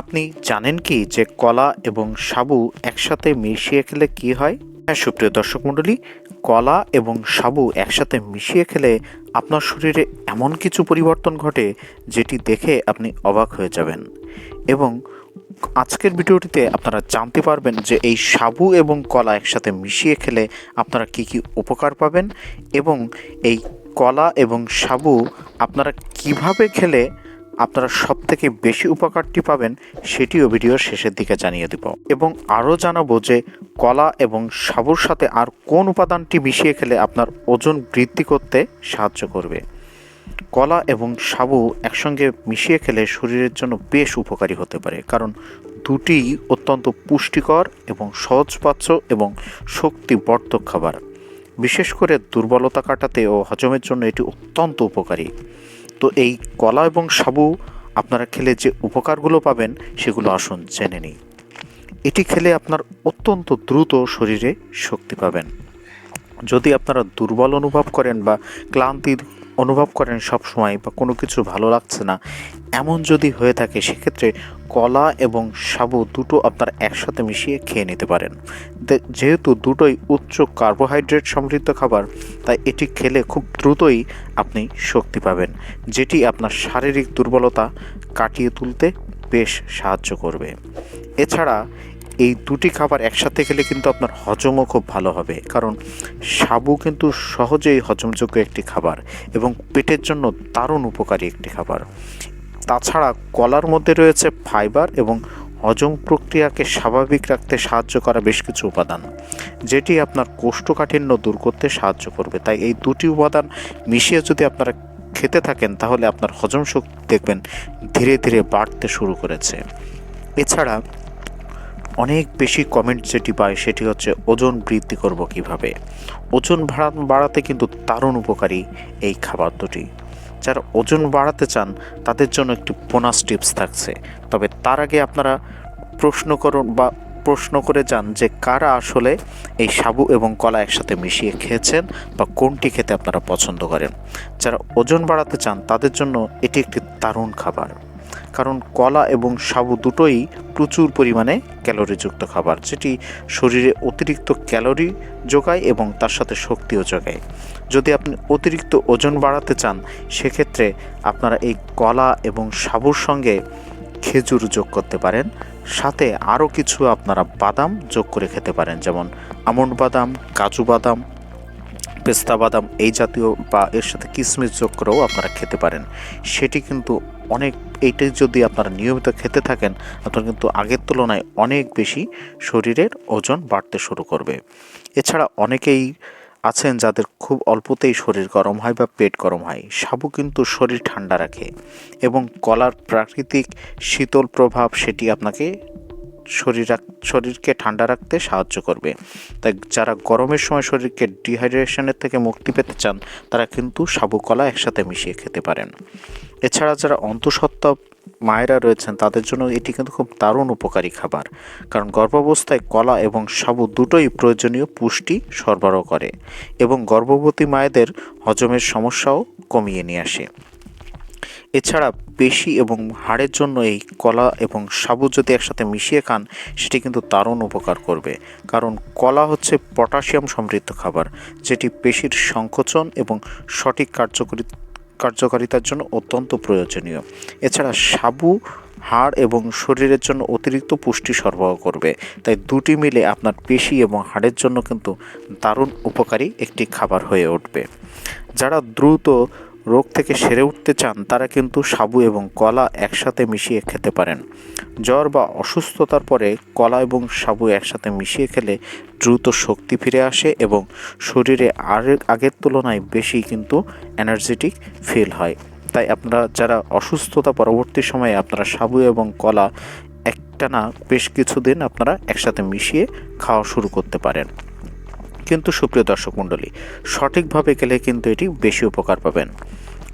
আপনি জানেন কি যে কলা এবং সাবু একসাথে মিশিয়ে খেলে কি হয়? হ্যাঁ সুপ্রিয় দর্শক মণ্ডলী, কলা এবং সাবু একসাথে মিশিয়ে খেলে আপনার শরীরে এমন কিছু পরিবর্তন ঘটে যেটি দেখে আপনি অবাক হয়ে যাবেন। এবং আজকের ভিডিওটিতে আপনারা জানতে পারবেন যে এই সাবু এবং কলা একসাথে মিশিয়ে খেলে আপনারা কি কি উপকার পাবেন এবং এই কলা এবং সাবু আপনারা কীভাবে খেলে আপনারা সব থেকে বেশি উপকারটি পাবেন সেটিও ভিডিওর শেষের দিকে জানিয়ে দেব। এবং আরও জানাব যে কলা এবং সাবুর সাথে আর কোন উপাদানটি মিশিয়ে খেলে আপনার ওজন বৃদ্ধি করতে সাহায্য করবে। কলা এবং সাবু একসঙ্গে মিশিয়ে খেলে শরীরের জন্য বেশ উপকারী হতে পারে, কারণ দুটি অত্যন্ত পুষ্টিকর এবং সহজপাচ্য এবং শক্তিবর্ধক খাবার। বিশেষ করে দুর্বলতা কাটাতে ও হজমের জন্য এটি অত্যন্ত উপকারী। তো এই কলা এবং সাবু আপনারা খেলে যে উপকারগুলো পাবেন, সেগুলো আসুন জেনে নিই। এটি খেলে আপনার অত্যন্ত দ্রুত শরীরে শক্তি পাবেন। যদি আপনারা দুর্বল অনুভব করেন বা ক্লান্তি অনুভব করেন সব সময় বা কোনো কিছু ভালো লাগছে না, এমন যদি হয়ে থাকে সেক্ষেত্রে কলা এবং সাবু দুটো আপনার একসাথে মিশিয়ে খেয়ে নিতে পারেন। যেহেতু দুটোই উচ্চ কার্বোহাইড্রেট সমৃদ্ধ খাবার, তাই এটি খেলে খুব দ্রুতই আপনি শক্তি পাবেন, যেটি আপনার শারীরিক দুর্বলতা কাটিয়ে তুলতে বেশ সাহায্য করবে। এছাড়া এই দুটি খাবার একসাথে খেলে কিন্তু আপনার হজমও খুব ভালো হবে। কারণ সাবু কিন্তু সহজেই হজমযোগ্য একটি খাবার এবং পেটের জন্য দারুণ উপকারী একটি খাবার। তাছাড়া কলার মধ্যে রয়েছে ফাইবার এবং হজম প্রক্রিয়াকে স্বাভাবিক রাখতে সাহায্য করা বেশ কিছু উপাদান, যেটি আপনার কোষ্ঠকাঠিন্য দূর করতে সাহায্য করবে। তাই এই দুটি উপাদান মিশিয়ে যদি আপনারা খেতে থাকেন, তাহলে আপনার হজম শক্তি দেখবেন ধীরে ধীরে বাড়তে শুরু করেছে। এছাড়া অনেক বেশি কমেন্ট যেটি পায় সেটি হচ্ছে ওজন বৃদ্ধি করব কীভাবে? ওজন বাড়া বাড়াতে কিন্তু দারুণ উপকারী এই খাবার দুটি। যারা ওজন বাড়াতে চান, তাদের জন্য একটি বোনাস টিপস থাকছে। তবে তার আগে আপনারা প্রশ্ন করুন বা প্রশ্ন করে যান যে কারা আসলে এই সাবু এবং কলা একসাথে মিশিয়ে খেয়েছেন বা কোনটি খেতে আপনারা পছন্দ করেন। যারা ওজন বাড়াতে চান, তাদের জন্য এটি একটি দারুণ খাবার। কারণ কলা এবং সাবু দুটোই প্রচুর পরিমাণে ক্যালোরিযুক্ত খাবার, যেটি শরীরে অতিরিক্ত ক্যালোরি যোগায় এবং তার সাথে শক্তিও যোগায়। যদি আপনি অতিরিক্ত ওজন বাড়াতে চান, সেক্ষেত্রে আপনারা এই কলা এবং সাবুর সঙ্গে খেজুর যোগ করতে পারেন। সাথে আরও কিছু আপনারা বাদাম যোগ করে খেতে পারেন, যেমন আমন্ড বাদাম, কাজু বাদাম, পেস্তা বাদাম, এই জাতীয় বা এর সাথে কিশমিশ যোগ করেও আপনারা খেতে পারেন। সেটি কিন্তু অনেক এইটাই যদি আপনারা নিয়মিত খেতে থাকেন, আপনার কিন্তু আগের তুলনায় অনেক বেশি শরীরের ওজন বাড়তে শুরু করবে। এছাড়া অনেকেই আছেন যাদের খুব অল্পতেই শরীর গরম হয় বা পেট গরম হয়। সাবু কিন্তু শরীর ঠান্ডা রাখে এবং কলার প্রাকৃতিক শীতল প্রভাব সেটি আপনাকে শরীর শরীরকে ঠান্ডা রাখতে সাহায্য করবে। তাই যারা গরমের সময় শরীরকে ডিহাইড্রেশনের থেকে মুক্তি পেতে চান, তারা কিন্তু সাবু কলা একসাথে মিশিয়ে খেতে পারেন। এছাড়া যারা অন্তঃসত্ত্বা মায়েরা রয়েছেন, তাদের জন্য এটি কিন্তু খুব দারুণ উপকারী খাবার। কারণ গর্ভাবস্থায় কলা এবং সাবু দুটোই প্রয়োজনীয় পুষ্টি সরবরাহ করে এবং গর্ভবতী মায়েদের হজমের সমস্যাও কমিয়ে নিয়ে আসে। এছাড়া পেশি এবং হাড়ের জন্য এই কলা এবং সাবু যদি একসাথে মিশিয়ে খান, সেটি কিন্তু দারুণ উপকার করবে। কারণ কলা হচ্ছে পটাশিয়াম সমৃদ্ধ খাবার, যেটি পেশির সংকোচন এবং সঠিক কার্যকরী কার্যকারিতার জন্য অত্যন্ত প্রয়োজনীয়। এছাড়া সাবু, হাড় এবং শরীরের জন্য অতিরিক্ত পুষ্টি সরবরাহ করবে। তাই দুটি মিলে আপনার পেশি এবং হাড়ের জন্য কিন্তু দারুণ উপকারী একটি খাবার হয়ে উঠবে। যারা দ্রুত রোগ থেকে সেরে উঠতে চান, তারা কিন্তু সাবু এবং কলা একসাথে মিশিয়ে খেতে পারেন। জ্বর বা অসুস্থতার পরে কলা এবং সাবু একসাথে মিশিয়ে খেলে দ্রুত শক্তি ফিরে আসে এবং শরীরে আর আগের তুলনায় বেশি কিন্তু এনার্জেটিক ফিল হয়। তাই আপনারা যারা অসুস্থতা পরবর্তী সময়ে আপনারা সাবু এবং কলা একটানা বেশ কিছুদিন আপনারা একসাথে মিশিয়ে খাওয়া শুরু করতে পারেন। কিন্তু সুপ্রিয় দর্শক মণ্ডলী, সঠিকভাবে গেলে কিন্তু এটি বেশি উপকার পাবেন।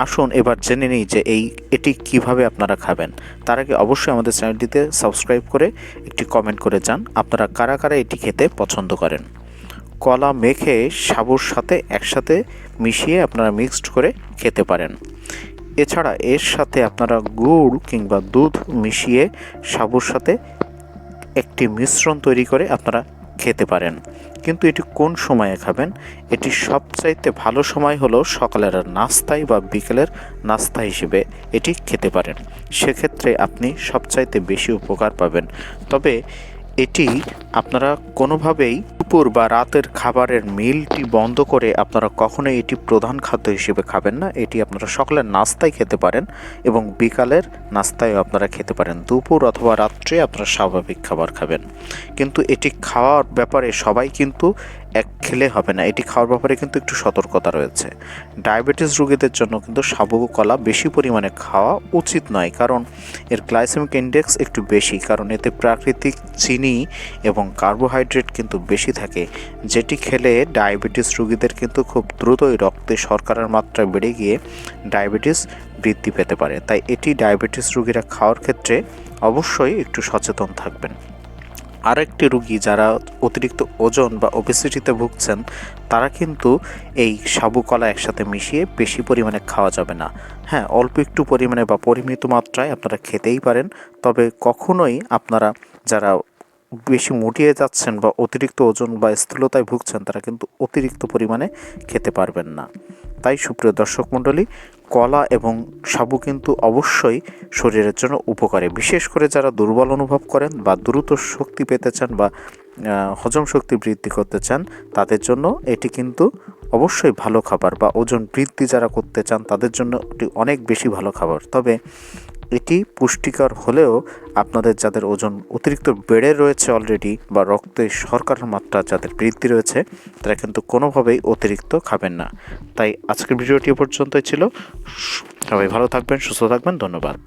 আসুন, এবার জেনে নিই যে এই, এটি কীভাবে আপনারা খাবেন। তার আগে অবশ্যই আমাদের চ্যানেলটিতে সাবস্ক্রাইব করে একটি কমেন্ট করে যান, আপনারা কারা কারা এটি খেতে পছন্দ করেন। কলা মেখে সাবুর সাথে একসাথে মিশিয়ে আপনারা মিক্সড করে খেতে পারেন। এছাড়া এর সাথে আপনারা গুড় কিংবা দুধ মিশিয়ে সাবুর সাথে একটি মিশ্রণ তৈরি করে আপনারা খেতে পারেন। কিন্তু এটি কোন সময়ে খাবেন? এটি সবচাইতে ভালো সময় হলো সকালের নাস্তায় বা বিকেলের নাস্তা হিসেবে এটি খেতে পারেন। সেক্ষেত্রে আপনি সবচাইতে বেশি উপকার পাবেন। তবে এটি আপনারা কোনোভাবেই দুপুর বা রাতের খাবারের মিলটি বন্ধ করে আপনারা কখনোই এটি প্রধান খাদ্য হিসেবে খাবেন না। এটি আপনারা সকালের নাস্তায় খেতে পারেন এবং বিকালের নাস্তায়ও আপনারা খেতে পারেন। দুপুর অথবা রাত্রে আপনারা স্বাভাবিক খাবার খাবেন। কিন্তু এটি খাওয়ার ব্যাপারে সবাই কিন্তু এক খেলে হবে না। এটি খাওয়ার ব্যাপারে কিন্তু একটু সতর্কতা রয়েছে। ডায়াবেটিস রোগীদের জন্য কিন্তু সাবু কলা বেশি পরিমাণে খাওয়া উচিত নয়, কারণ এর গ্লাইসেমিক ইন্ডেক্স একটু বেশি, কারণ এতে প্রাকৃতিক চিনি এবং কার্বোহাইড্রেট কিন্তু বেশি থাকে, যেটি খেলে ডায়াবেটিস রোগীদের কিন্তু খুব দ্রুতই রক্তে শর্করার মাত্রা বেড়ে গিয়ে ডায়াবেটিস বৃদ্ধি পেতে পারে। তাই এটি ডায়াবেটিস রোগীরা খাওয়ার ক্ষেত্রে অবশ্যই একটু সচেতন থাকবেন। আরেকটি রুগী যারা অতিরিক্ত ওজন বা ওবেসিটিতে ভুগছেন, তারা কিন্তু এই সাবু কলা একসাথে মিশিয়ে বেশি পরিমাণে খাওয়া যাবে না। হ্যাঁ অল্প একটু পরিমাণে বা পরিমিত মাত্রায় আপনারা খেতেই পারেন, তবে কখনোই আপনারা যারা বেশি মুটিয়ে যাচ্ছেন বা অতিরিক্ত ওজন বা স্থূলতায় ভুগছেন, তারা কিন্তু অতিরিক্ত পরিমাণে খেতে পারবেন না। তাই সুপ্রিয় দর্শক মণ্ডলী কলা এবং সাবু কিন্তু অবশ্যই শরীরের জন্য উপকারী। বিশেষ করে যারা দুর্বল অনুভব করেন বা দ্রুত শক্তি পেতে চান বা হজম শক্তি বৃদ্ধি করতে চান, তাদের জন্য এটি কিন্তু অবশ্যই ভালো খাবার বা ওজন বৃদ্ধি যারা করতে চান, তাদের জন্য এটি অনেক বেশি ভালো খাবার। তবে এটি পুষ্টিকর হলেও আপনাদের যাদের ওজন অতিরিক্ত বেড়ে রয়েছে অলরেডি বা রক্তে শর্করার মাত্রা যাদের বৃদ্ধি রয়েছে, তারা কিন্তু কোনোভাবেই অতিরিক্ত খাবেন না। তাই আজকের ভিডিওটি পর্যন্তই ছিল। সবাই ভালো থাকবেন, সুস্থ থাকবেন, ধন্যবাদ।